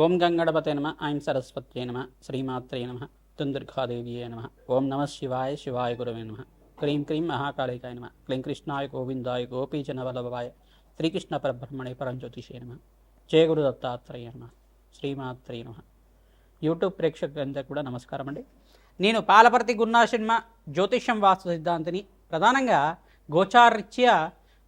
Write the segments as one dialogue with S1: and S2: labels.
S1: ఓం గంగణపతే నమ ఐం సరస్వత్యే నమ శ్రీమాత్రే నమ తుందుర్గాదేవియే నమ. ఓం నమ శివాయ శివాయ గురవే నమ. క్రీం క్రీం మహాకాళికాయ నమ. క్లీం కృష్ణాయ గోవిందాయ గోపీజనవల్లభాయ శ్రీకృష్ణ పరబ్రహ్మణే పరంజ్యోతిషే నమ. జయ గురు దత్తాత్రేయ నమ. శ్రీమాత్రే నమ. యూట్యూబ్ ప్రేక్షకులందరూ కూడా నమస్కారం అండి. నేను పాలపర్తి గున్నా సినిమా జ్యోతిష్యం వాస్తు సిద్ధాంతిని ప్రధానంగా గోచారరీత్యా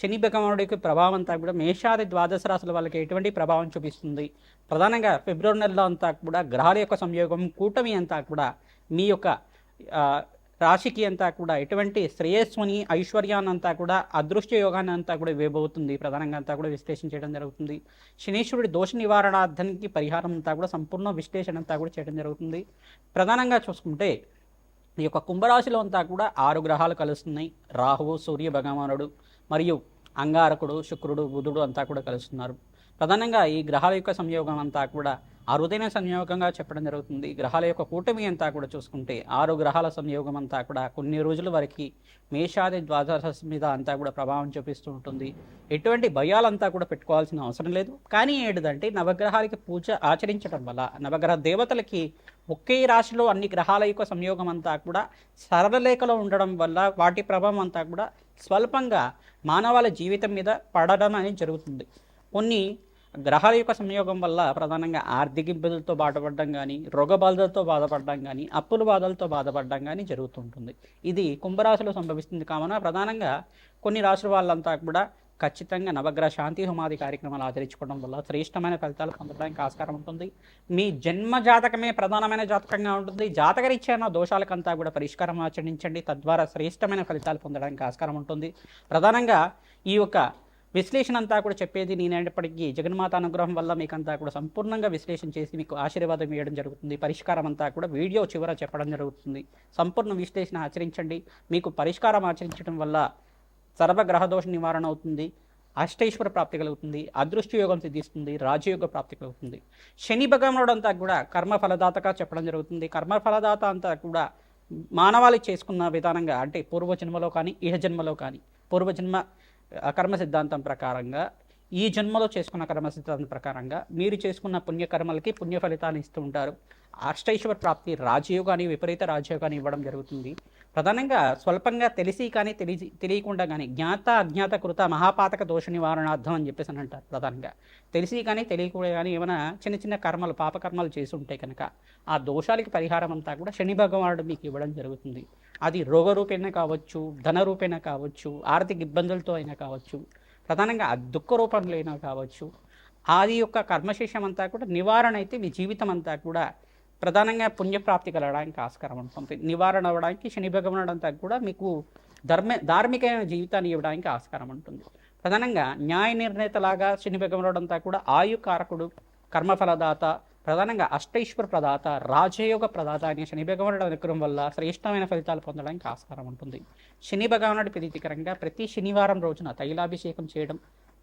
S1: శని భగవానుడికి ప్రభావం అంతా కూడా మేషాది ద్వాదశ రాశుల వాళ్ళకి ఎటువంటి ప్రభావం చూపిస్తుంది? ప్రధానంగా ఫిబ్రవరి నెలలో అంతా కూడా గ్రహాల యొక్క సంయోగం కూటమి అంతా కూడా మీ యొక్క రాశికి అంతా కూడా ఎటువంటి శ్రేయస్సుని ఐశ్వర్యాన్నంతా కూడా అదృష్ట యోగాన్ని అంతా కూడా ఇవ్వబోతుంది. ప్రధానంగా అంతా కూడా విశ్లేషణ చేయడం జరుగుతుంది. శనీశ్వరుడి దోష నివారణార్థానికి పరిహారం అంతా కూడా సంపూర్ణ విశ్లేషణ అంతా కూడా చేయడం జరుగుతుంది. ప్రధానంగా చూసుకుంటే ఈ యొక్క కుంభరాశిలో అంతా కూడా ఆరు గ్రహాలు కలుస్తున్నాయి. రాహువు సూర్య భగవానుడు మరియు అంగారకుడు శుక్రుడు బుధుడు అంతా కూడా కలుస్తున్నారు. ప్రధానంగా ఈ గ్రహాల యొక్క సంయోగం అంతా కూడా అరుదైన సంయోగంగా చెప్పడం జరుగుతుంది. గ్రహాల యొక్క కూటమి అంతా కూడా చూసుకుంటే ఆరు గ్రహాల సంయోగం అంతా కూడా కొన్ని రోజుల వరకు మేషాది ద్వాదశ మీద అంతా కూడా ప్రభావం చూపిస్తూ ఉంటుంది. ఎటువంటి భయాలంతా కూడా పెట్టుకోవాల్సిన అవసరం లేదు. కానీ ఏంటిదంటే నవగ్రహాలకి పూజ ఆచరించడం వల్ల నవగ్రహ దేవతలకి ఒకే రాశిలో అన్ని గ్రహాల యొక్క సంయోగం అంతా కూడా సరళలేఖలో ఉండడం వల్ల వాటి ప్రభావం అంతా కూడా స్వల్పంగా మానవాళి జీవితం మీద పడడం అనేది జరుగుతుంది. కొన్ని గ్రహాల యొక్క సంయోగం వల్ల ప్రధానంగా ఆర్థిక ఇబ్బందులతో బాధపడడం కానీ రోగ బాధలతో బాధపడడం కానీ అప్పుల బాధలతో బాధపడడం కానీ జరుగుతుంటుంది. ఇది కుంభరాశిలో సంభవిస్తుంది కావున ప్రధానంగా కొన్ని రాశుల వాళ్ళంతా కూడా ఖచ్చితంగా నవగ్రహ శాంతి హోమాది కార్యక్రమాలు ఆచరించుకోవడం వల్ల శ్రేష్టమైన ఫలితాలు పొందడానికి ఆస్కారం ఉంటుంది. మీ జన్మ జాతకమే ప్రధానమైన జాతకంగా ఉంటుంది. జాతకరీత్యా దోషాలకంతా కూడా పరిష్కారం ఆచరించండి. తద్వారా శ్రేష్టమైన ఫలితాలు పొందడానికి ఆస్కారం ఉంటుంది. ప్రధానంగా ఈ యొక్క విశ్లేషణ అంతా కూడా చెప్పేది నేనేటప్పటికీ జగన్మాత అనుగ్రహం వల్ల మీకంతా కూడా సంపూర్ణంగా విశ్లేషణ చేసి మీకు ఆశీర్వాదం ఇవ్వడం జరుగుతుంది. పరిష్కారం అంతా కూడా వీడియో చివర చెప్పడం జరుగుతుంది. సంపూర్ణ విశ్లేషణ ఆచరించండి. మీకు పరిష్కారం ఆచరించడం వల్ల సర్వగ్రహదోష నివారణ అవుతుంది అష్టైశ్వర ప్రాప్తి కలుగుతుంది అదృష్ట యోగం సిద్ధిస్తుంది రాజయోగ ప్రాప్తి కలుగుతుంది. శని భగవానుడు అంతా కూడా కర్మ ఫలదాతగా చెప్పడం జరుగుతుంది. కర్మ ఫలదాత అంతా కూడా మానవాళి చేసుకున్న విధానంగా అంటే పూర్వజన్మలో కానీ ఇహ జన్మలో కానీ పూర్వజన్మ కర్మ సిద్ధాంతం ప్రకారంగా ఈ జన్మలో చేసుకున్న కర్మ సిద్ధాంతం ప్రకారంగా మీరు చేసుకున్న పుణ్యకర్మలకి పుణ్య ఫలితాన్ని ఇస్తూ ఉంటారు. అష్టైశ్వర ప్రాప్తి రాజయోగాన్ని విపరీత రాజయోగాన్ని ఇవ్వడం జరుగుతుంది. ప్రధానంగా స్వల్పంగా తెలిసి కానీ తెలిసి తెలియకుండా కానీ జ్ఞాత అజ్ఞాత కృత మహాపాతక దోష నివారణార్థం అని చెప్పేసి అని అంటారు ప్రధానంగా. తెలిసి కానీ తెలియకుండా కానీ ఏమైనా చిన్న చిన్న కర్మలు పాపకర్మలు చేసి ఉంటే కనుక ఆ దోషాలకి పరిహారం అంతా కూడా శని భగవానుడు మీకు ఇవ్వడం జరుగుతుంది. అది రోగ కావచ్చు ధన రూపేణ కావచ్చు ఆర్థిక ఇబ్బందులతో అయినా కావచ్చు ప్రధానంగా ఆ దుఃఖ రూపంలో అయినా కావచ్చు ఆది యొక్క కర్మశేషం అంతా కూడా నివారణ అయితే మీ జీవితం అంతా కూడా ప్రధానంగా పుణ్యప్రాప్తి కలగడానికి ఆస్కారం ఉంటుంది. నివారణ అవ్వడానికి శని భగవానుడు అంతా కూడా మీకు ధర్మ ధార్మికమైన జీవితాన్ని ఇవ్వడానికి ఆస్కారం ఉంటుంది. ప్రధానంగా న్యాయ నిర్ణేతలాగా శని భగవనుడంతా కూడా కూడా ఆయుకారకుడు కర్మఫలదాత ప్రధానంగా అష్టైశ్వర ప్రదాత రాజయోగ ప్రదాత అనే శని భగవానుడు అనుగ్రహం వల్ల శ్రేష్టమైన ఫలితాలు పొందడానికి ఆస్కారం ఉంటుంది. శని భగవానుడి ప్రీతికరంగా ప్రతి శనివారం రోజున తైలాభిషేకం చేయడం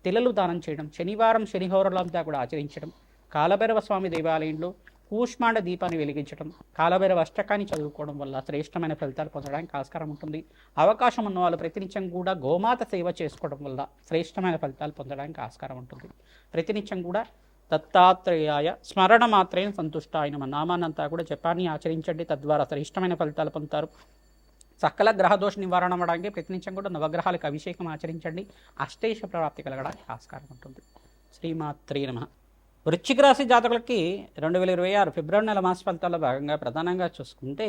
S1: తెలలు దానం చేయడం శనివారం శనిహోరలంతా కూడా ఆచరించడం కాలభైరవ స్వామి దేవాలయంలో కూష్మాండ దీపాన్ని వెలిగించడం కాలభైరవ అష్టకాన్ని చదువుకోవడం వల్ల శ్రేష్టమైన ఫలితాలు పొందడానికి ఆస్కారం ఉంటుంది. అవకాశం ఉన్న వాళ్ళు ప్రతినిత్యం కూడా గోమాత సేవ చేసుకోవడం వల్ల శ్రేష్టమైన ఫలితాలు పొందడానికి ఆస్కారం ఉంటుంది. ప్రతినిత్యం కూడా దత్తాత్రేయాయ స్మరణ మాత్రేన సంతుష్ట ఆయన మన నామాన్నంతా కూడా జపాన్ని ఆచరించండి. తద్వారా శ్రేష్టమైన ఫలితాలు పొందుతారు. సకల గ్రహదోష నివారణ అవ్వడానికి ప్రతినిత్యం కూడా నవగ్రహాలకు అభిషేకం ఆచరించండి. అష్టేష ప్రాప్తి కలగడానికి ఆస్కారం ఉంటుంది. శ్రీమాత్రే నమ. వృశ్చిక రాశి జాతకులకి రెండు వేల ఇరవై ఆరు ఫిబ్రవరి నెల మాస ఫలితాల్లో భాగంగా ప్రధానంగా చూసుకుంటే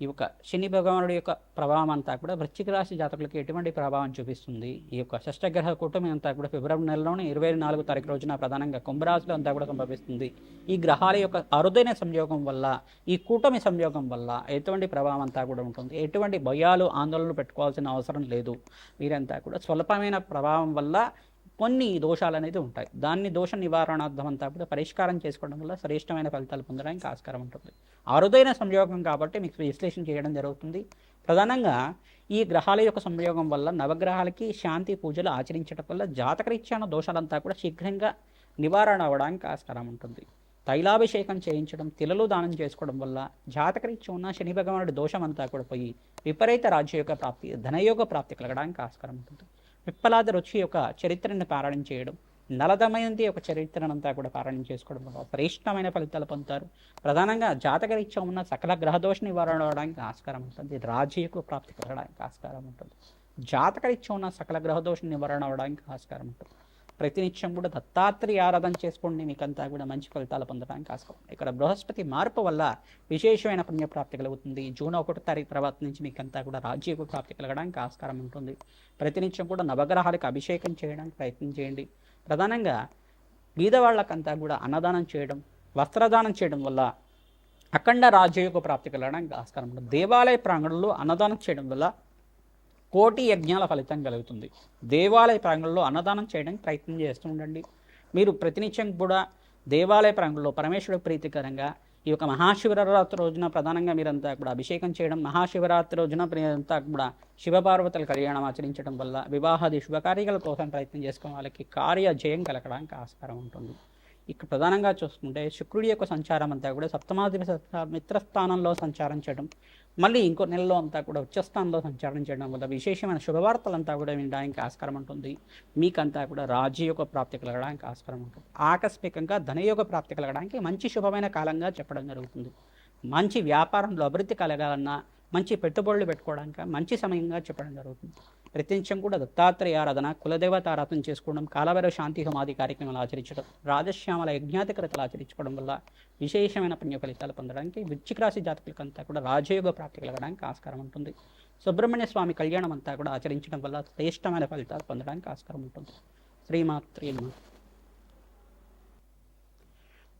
S1: ఈ యొక్క శని భగవానుడి యొక్క ప్రభావం అంతా కూడా వృశ్చిక రాశి జాతకులకి ఎటువంటి ప్రభావం చూపిస్తుంది? ఈ యొక్క షష్టగ్రహ కూటమి అంతా కూడా ఫిబ్రవరి నెలలోనే ఇరవై నాలుగు తారీఖు రోజున ప్రధానంగా కుంభరాశిలో అంతా కూడా సంభవిస్తుంది. ఈ గ్రహాల యొక్క అరుదైన సంయోగం వల్ల ఈ కూటమి సంయోగం వల్ల ఎటువంటి ప్రభావం అంతా కూడా ఉంటుంది? ఎటువంటి భయాలు ఆందోళనలు పెట్టుకోవాల్సిన అవసరం లేదు. వీరంతా కూడా స్వల్పమైన ప్రభావం వల్ల కొన్ని దోషాలు అనేది ఉంటాయి. దాన్ని దోష నివారణార్థం అంతా కూడా పరిష్కారం చేసుకోవడం వల్ల శ్రేష్టమైన ఫలితాలు పొందడానికి ఆస్కారం ఉంటుంది. అరుదైన సంయోగం కాబట్టి మీకు విశ్లేషణ చేయడం జరుగుతుంది. ప్రధానంగా ఈ గ్రహాల యొక్క సంయోగం వల్ల నవగ్రహాలకి శాంతి పూజలు ఆచరించడం వల్ల జాతకరీత్యాన దోషాలంతా కూడా శీఘ్రంగా నివారణ అవ్వడానికి ఆస్కారం ఉంటుంది. తైలాభిషేకం చేయించడం తిలలు దానం చేసుకోవడం వల్ల జాతకరీత్య ఉన్న శని భగవానుడి దోషం అంతా కూడా పోయి విపరీత రాజ్యయోగ ప్రాప్తి ధనయోగ ప్రాప్తి కలగడానికి ఆస్కారం ఉంటుంది. పిప్పలాద రుచి యొక్క చరిత్రను పారాయణం చేయడం నలదమయంతి యొక్క చరిత్రనంతా కూడా పారాయణం చేసుకోవడం వల్ల శ్రేష్టమైన ఫలితాలు పొందుతారు. ప్రధానంగా జాతకరీత్యం ఉన్న సకల గ్రహదోష నివారణ అవడానికి ఆస్కారం ఉంటుంది. రాజీయకు ప్రాప్తి కలగడానికి ఆస్కారం ఉంటుంది. జాతకరీత్యం ఉన్న సకల గ్రహదోష నివారణ అవడానికి ఆస్కారం ఉంటుంది. ప్రతినిత్యం కూడా దత్తాత్రేయ ఆరాధన చేసుకోండి. మీకంతా కూడా మంచి ఫలితాలు పొందడానికి ఆస్కారం. ఇక్కడ బృహస్పతి మార్పు వల్ల విశేషమైన పుణ్యప్రాప్తి కలుగుతుంది. జూన్ ఒకటో తారీఖు తర్వాత నుంచి మీకంతా కూడా రాజ్యకు ప్రాప్తి కలగడానికి ఆస్కారం ఉంటుంది. ప్రతినిత్యం కూడా నవగ్రహాలకు అభిషేకం చేయడానికి ప్రయత్నం చేయండి. ప్రధానంగా బీదవాళ్ళకంతా కూడా అన్నదానం చేయడం వస్త్రదానం చేయడం వల్ల అఖండ రాజ్యయోగ ప్రాప్తి కలగడానికి ఆస్కారం ఉంటుంది. దేవాలయ ప్రాంగణంలో అన్నదానం చేయడం వల్ల కోటి యజ్ఞాల ఫలితం కలుగుతుంది. దేవాలయ ప్రాంగణంలో అన్నదానం చేయడానికి ప్రయత్నం చేస్తూ ఉండండి. మీరు ప్రతినిత్యం కూడా దేవాలయ ప్రాంగణంలో పరమేశ్వరుడు ప్రీతికరంగా ఈ యొక్క మహాశివరాత్రి రోజున ప్రధానంగా మీరంతా కూడా అభిషేకం చేయడం మహాశివరాత్రి రోజున మీరంతా కూడా శివపార్వతుల కళ్యాణం ఆచరించడం వల్ల వివాహాది శుభకార్యాల కోసం ప్రయత్నం చేసుకోవడం వాళ్ళకి కార్య జయం కలగడానికి ఆస్కారం ఉంటుంది. ఇక్కడ ప్రధానంగా చూసుకుంటే శుక్రుడి యొక్క సంచారం అంతా కూడా సప్తమాధిప మిత్రస్థానంలో సంచారం చేయడం. మళ్ళీ ఇంకో నెలలో అంతా కూడా ఉచ్చస్థానంలో సంచారం చేయడం వల్ల విశేషమైన శుభవార్తలంతా కూడా వినడానికి ఆస్కారం ఉంటుంది. మీకంతా కూడా రాజయోగ ప్రాప్తి కలగడానికి ఆస్కారం ఉంటుంది. ఆకస్మికంగా ధనయోగ ప్రాప్తి కలగడానికి మంచి శుభమైన కాలంగా చెప్పడం జరుగుతుంది. మంచి వ్యాపారంలో అభివృద్ధి కలగాలన్నా మంచి పెట్టుబడులు పెట్టుకోవడానికి మంచి సమయంగా చెప్పడం జరుగుతుంది. ప్రతినిత్యం కూడా దత్తాత్రేయ ఆరాధన కులదేవత ఆరాధన చేసుకోవడం కాలభైరవ శాంతి హోమాది కార్యక్రమాలు ఆచరించడం రాజశ్యామల యజ్ఞాతికరతలు ఆచరించుకోవడం వల్ల విశేషమైన పుణ్య ఫలితాలు పొందడానికి వృచ్చిక రాశి జాతకులకంతా కూడా రాజయోగ ప్రాప్తి కలగడానికి ఆస్కారం ఉంటుంది. సుబ్రహ్మణ్య స్వామి కళ్యాణం అంతా కూడా ఆచరించడం వల్ల శ్రేష్టమైన ఫలితాలు పొందడానికి ఆస్కారం ఉంటుంది. శ్రీమాత్రి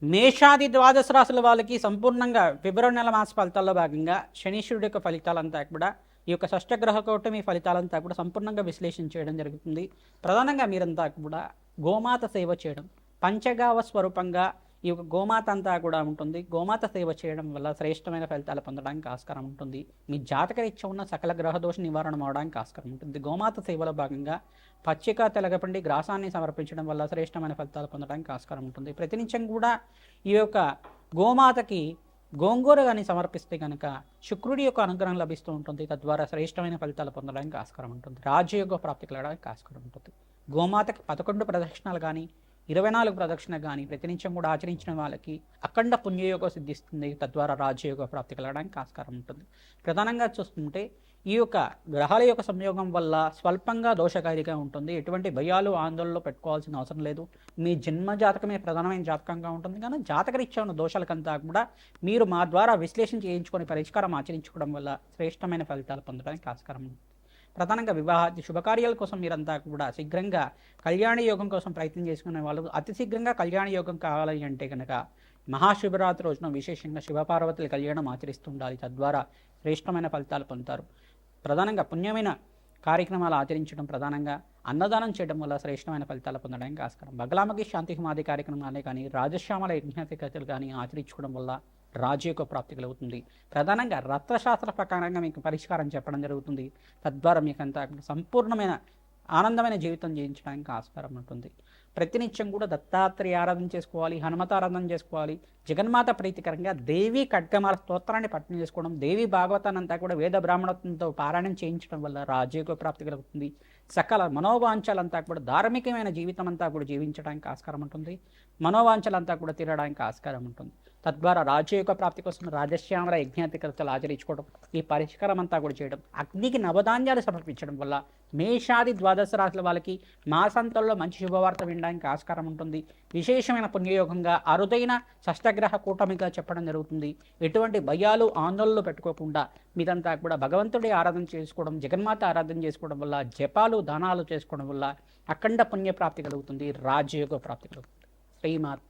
S1: మేషాది ద్వాదశ రాశుల వాళ్ళకి సంపూర్ణంగా ఫిబ్రవరి నెల మాస ఫలితాల్లో భాగంగా శనీశ్వరుడి యొక్క ఫలితాలంతా కూడా ఈ యొక్క షష్టగ్రహ కూటమి ఫలితాలంతా కూడా సంపూర్ణంగా విశ్లేషణ చేయడం జరుగుతుంది. ప్రధానంగా మీరంతా కూడా గోమాత సేవ చేయడం పంచగావ స్వరూపంగా ఈ యొక్క గోమాత అంతా కూడా ఉంటుంది. గోమాత సేవ చేయడం వల్ల శ్రేష్టమైన ఫలితాలు పొందడానికి ఆస్కారం ఉంటుంది. మీ జాతకరీత్య ఉన్న సకల గ్రహదోష నివారణ అవడానికి ఆస్కారం ఉంటుంది. గోమాత సేవలో భాగంగా పచ్చిక తెలగపండి గ్రాసాన్ని సమర్పించడం వల్ల శ్రేష్టమైన ఫలితాలు పొందడానికి ఆస్కారం ఉంటుంది. ప్రతినిత్యం కూడా ఈ యొక్క గోమాతకి గోంగూర కానీ సమర్పిస్తే కనుక శుక్రుడి యొక్క అనుగ్రహం లభిస్తూ ఉంటుంది. తద్వారా శ్రేష్టమైన ఫలితాలు పొందడానికి ఆస్కారం ఉంటుంది. రాజయోగ ప్రాప్తి కలగడానికి ఆస్కారం ఉంటుంది. గోమాతకి పదకొండు ప్రదక్షిణాలు కానీ ఇరవై నాలుగు ప్రదక్షిణ కానీ ప్రతినిత్యం కూడా ఆచరించిన వాళ్ళకి అఖండ పుణ్యయోగం సిద్ధిస్తుంది. తద్వారా రాజయోగ ప్రాప్తి కలగడానికి ఆస్కారం ఉంటుంది. ప్రధానంగా చూస్తుంటే ఈ యొక్క గ్రహాల యొక్క సంయోగం వల్ల స్వల్పంగా దోషకారిగా ఉంటుంది. ఎటువంటి భయాలు ఆందోళనలో పెట్టుకోవాల్సిన అవసరం లేదు. మీ జన్మ జాతకమే ప్రధానమైన జాతకంగా ఉంటుంది. కానీ జాతకరీత్యా ఉన్న దోషాలకంతా కూడా మీరు మా ద్వారా విశ్లేషణ చేయించుకొని పరిష్కారం ఆచరించుకోవడం వల్ల శ్రేష్టమైన ఫలితాలు పొందడానికి ఆస్కారం ఉంటుంది. ప్రధానంగా వివాహ శుభకార్యాల కోసం మీరంతా కూడా శీఘ్రంగా కళ్యాణ యోగం కోసం ప్రయత్నం చేసుకునే వాళ్ళు అతి శీఘ్రంగా కళ్యాణ యోగం కావాలి అంటే కనుక మహాశివరాత్రి రోజున విశేషంగా శివపార్వతుల కళ్యాణం ఆచరిస్తుండాలి తద్వారా శ్రేష్టమైన ఫలితాలు పొందుతారు. ప్రధానంగా పుణ్యమైన కార్యక్రమాలు ఆచరించడం ప్రధానంగా అన్నదానం చేయడం వల్ల శ్రేష్టమైన ఫలితాలు పొందడానికి ఆస్కారం. బగలామకి శాంతి హిమాది కార్యక్రమాలే కానీ రాజశ్యామల యజ్ఞాధికతలు కానీ ఆచరించుకోవడం వల్ల రాజయోగ ప్రాప్తి కలుగుతుంది. ప్రధానంగా రత్నశాస్త్ర ప్రకారంగా మీకు పరిష్కారం చెప్పడం జరుగుతుంది. తద్వారా మీకు అంత సంపూర్ణమైన ఆనందమైన జీవితం జీవించడానికి ఆస్కారం ఉంటుంది. ప్రతినిత్యం కూడా దత్తాత్రేయ ఆరాధన చేసుకోవాలి హనుమత ఆరాధన చేసుకోవాలి. జగన్మాత ప్రీతికరంగా దేవి ఖడ్గమాల స్తోత్రాన్ని పట్టణం చేసుకోవడం దేవి భాగవతాన్ని అంతా కూడా వేద బ్రాహ్మణత్వంతో పారాయణం చేయించడం వల్ల రాజయోగ ప్రాప్తి కలుగుతుంది. సకల మనోవాంఛలంతా కూడా ధార్మికమైన జీవితం అంతా కూడా జీవించడానికి ఆస్కారం ఉంటుంది. మనోవాంఛలంతా కూడా తీరడానికి ఆస్కారం ఉంటుంది. తద్వారా రాజయోగ ప్రాప్తి కోసం రాజశ్యామల యజ్ఞాతికతలు ఆచరించుకోవడం ఈ పరిష్కారం అంతా కూడా చేయడం అగ్నికి నవధాన్యాలు సమర్పించడం వల్ల మేషాది ద్వాదశ రాశుల వాళ్ళకి మాసంతంలో మంచి శుభవార్త వినడానికి ఆస్కారం ఉంటుంది. విశేషమైన పుణ్యయోగంగా అరుదైన షష్టగ్రహ కూటమిగా చెప్పడం జరుగుతుంది. ఎటువంటి భయాలు ఆందోళనలు పెట్టుకోకుండా మీదంతా కూడా భగవంతుడి ఆరాధన చేసుకోవడం జగన్మాత ఆరాధన చేసుకోవడం వల్ల జపాలు దానాలు చేసుకోవడం వల్ల అఖండ పుణ్యప్రాప్తి కలుగుతుంది. రాజయోగ ప్రాప్తి కలుగుతుంది. శ్రీమాత్